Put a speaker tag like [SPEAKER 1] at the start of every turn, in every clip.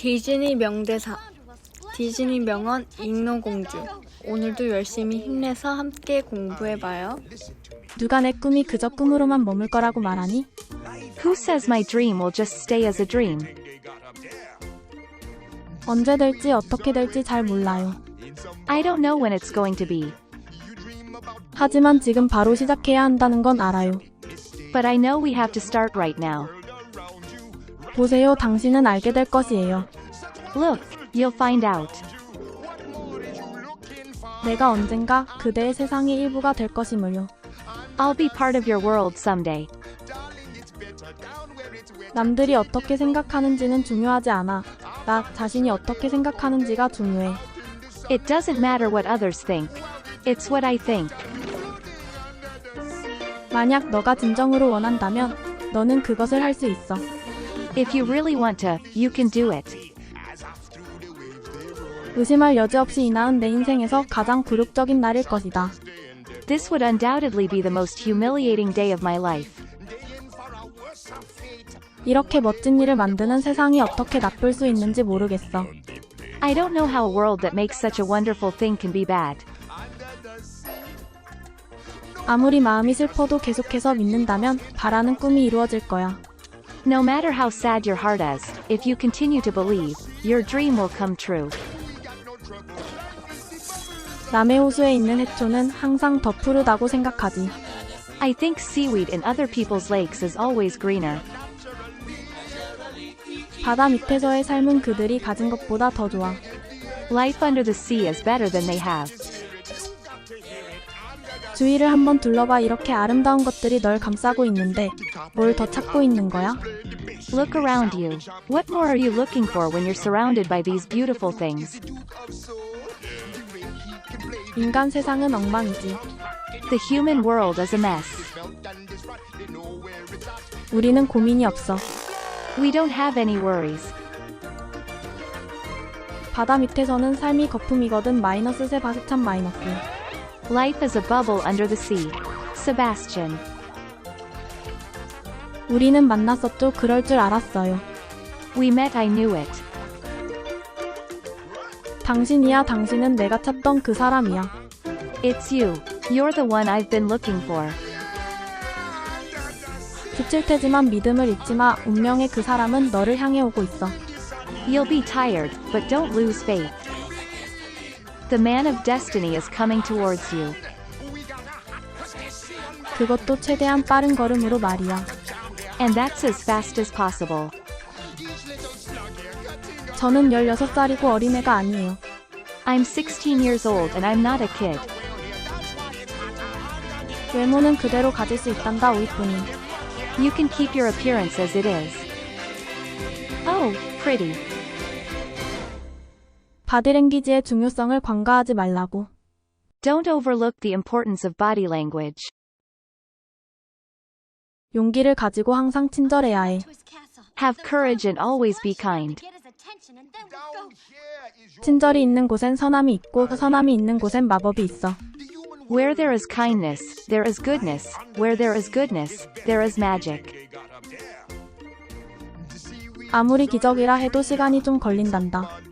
[SPEAKER 1] 디즈니 명대사 디즈니 명언 익노공주 오늘도 열심히 힘내서 함께 공부해봐요.
[SPEAKER 2] 누가 내 꿈이 그저 꿈으로만 머물 거라고 말하니?
[SPEAKER 3] Who says my dream will just stay as a dream?
[SPEAKER 2] 언제 될지 어떻게 될지 잘 몰라요.
[SPEAKER 3] I don't know when it's going to be,
[SPEAKER 2] 하지만 지금 바로 시작해야 한다는 건 알아요.
[SPEAKER 3] but I know we have to start right now.
[SPEAKER 2] 보세요, 당신은 알게 될 것이에요.
[SPEAKER 3] Look, you'll find out.
[SPEAKER 2] 내가 언젠가 그대의 세상의 일부가 될 것이므요.
[SPEAKER 3] I'll be part of your world someday.
[SPEAKER 2] 남들이 어떻게 생각하는지는 중요하지 않아. 나 자신이 어떻게 생각하는지가 중요해.
[SPEAKER 3] It doesn't matter what others think. It's what I think.
[SPEAKER 2] 만약 너가 진정으로 원한다면 너는 그것을 할 수 있어.
[SPEAKER 3] If you really want to, you can do it.
[SPEAKER 2] 의심할 여지 없이 이 날은 내 인생에서 가장 굴욕적인 날일 것이다.
[SPEAKER 3] This would undoubtedly be the most humiliating day of my life.
[SPEAKER 2] 이렇게 멋진 일을 만드는 세상이 어떻게 나쁠 수 있는지 모르겠어.
[SPEAKER 3] I don't know how a world that makes such a wonderful thing can be bad.
[SPEAKER 2] 아무리 마음이 슬퍼도 계속해서 믿는다면 바라는 꿈이 이루어질 거야.
[SPEAKER 3] No matter how sad your heart is, if you continue to believe, your dream will come true.
[SPEAKER 2] 남의 호수에 있는 해초는 항상 더 푸르다고 생각하지.
[SPEAKER 3] I think seaweed in other people's lakes is always greener.
[SPEAKER 2] 바다 밑에서의 삶은 그들이 가진 것보다 더 좋아.
[SPEAKER 3] Life under the sea is better than they have.
[SPEAKER 2] 주위를 한번 둘러봐 이렇게 아름다운 것들이 널 감싸고 있는데 뭘 더 찾고 있는 거야?
[SPEAKER 3] Look around you. What more are you looking for when you're surrounded by these beautiful things?
[SPEAKER 2] 인간 세상은 엉망이지.
[SPEAKER 3] The human world is a mess.
[SPEAKER 2] 우리는 고민이 없어.
[SPEAKER 3] We don't have any worries.
[SPEAKER 2] 바다 밑에서는 삶이 거품이거든 마이너스 세 바스찬 마이너스.
[SPEAKER 3] Life is a bubble under the sea. Sebastian.
[SPEAKER 2] 우리는 만났었죠. 그럴 줄 알았어요.
[SPEAKER 3] We met, I knew it.
[SPEAKER 2] 당신이야 당신은 내가 찾던 그 사람이야.
[SPEAKER 3] It's you. You're the one I've been looking for.
[SPEAKER 2] 지칠 테지만 믿음을 잊지 마. 운명의 그 사람은 너를 향해 오고 있어.
[SPEAKER 3] You'll be tired, but don't lose faith. The man of destiny is coming towards you.
[SPEAKER 2] 그것도 최대한 빠른 걸음으로 말이야.
[SPEAKER 3] And that's as fast as possible.
[SPEAKER 2] 저는 16살이고 어린애가 아니에요.
[SPEAKER 3] I'm 16 years old and I'm not a kid.
[SPEAKER 2] 외모는 그대로 가질 수 있단다 오이뿐이.
[SPEAKER 3] You can keep your appearance as it is. Oh, pretty.
[SPEAKER 2] 바디랭귀지의 중요성을 관가하지 말라고.
[SPEAKER 3] Don't overlook the importance of body language.
[SPEAKER 2] 용기를 가지고 항상 친절해야 해.
[SPEAKER 3] Have courage and always be kind.
[SPEAKER 2] 친절이 있는 곳엔 선함이 있고 선함이 있는 곳엔 마법이 있어.
[SPEAKER 3] Where there is kindness, there is goodness. Where there is goodness, there is magic.
[SPEAKER 2] 아무리 기적이라 해도 시간이 좀 걸린단다.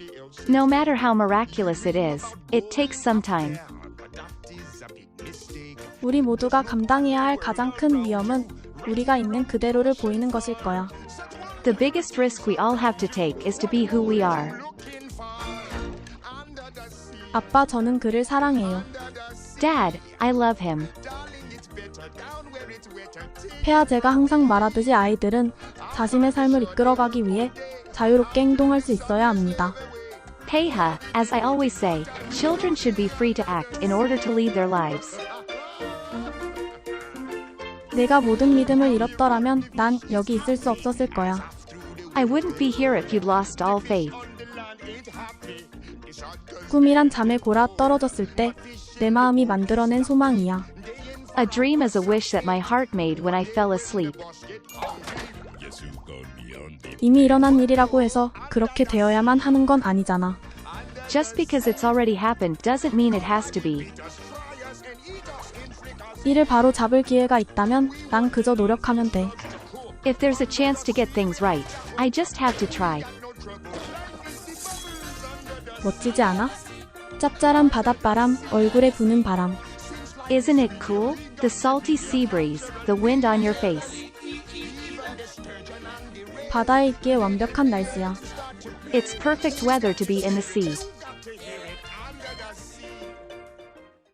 [SPEAKER 3] No matter how miraculous it is, it takes some time.
[SPEAKER 2] 우리 모두가 감당해야 할 가장 큰 위험은 우리가 있는 그대로를 보이는 것일 거야.
[SPEAKER 3] The biggest risk we all have to take is to be who we are.
[SPEAKER 2] 아빠 저는 그를 사랑해요.
[SPEAKER 3] Dad, I love him.
[SPEAKER 2] 폐하 제가 항상 말하듯이 아이들은 자신의 삶을 이끌어가기 위해 자유롭게 행동할 수 있어야 합니다.
[SPEAKER 3] Peiha, as I always say, children should be free to act in order to lead their lives.
[SPEAKER 2] 내가 모든 믿음을 잃었더라면 난 여기 있을 수 없었을 거야.
[SPEAKER 3] I wouldn't be here if you'd lost all faith.
[SPEAKER 2] 꿈이란 잠에 골아 떨어졌을 때 내 마음이 만들어낸 소망이야.
[SPEAKER 3] A dream is a wish that my heart made when I fell asleep.
[SPEAKER 2] 이미 일어난 일이라고 해서 그렇게 되어야만 하는 건 아니잖아.
[SPEAKER 3] Just because it's already happened doesn't mean it has to be.
[SPEAKER 2] 이를 바로 잡을 기회가 있다면 난 그저 노력하면 돼.
[SPEAKER 3] If there's a chance to get things right, I just have to try.
[SPEAKER 2] 멋지지 않아? 짭짤한 바닷바람, 얼굴에 부는 바람.
[SPEAKER 3] Isn't it cool? The salty sea breeze, the wind on your face.
[SPEAKER 2] 바다에 있기에 완벽한 날씨야.
[SPEAKER 3] It's perfect weather to be in the sea.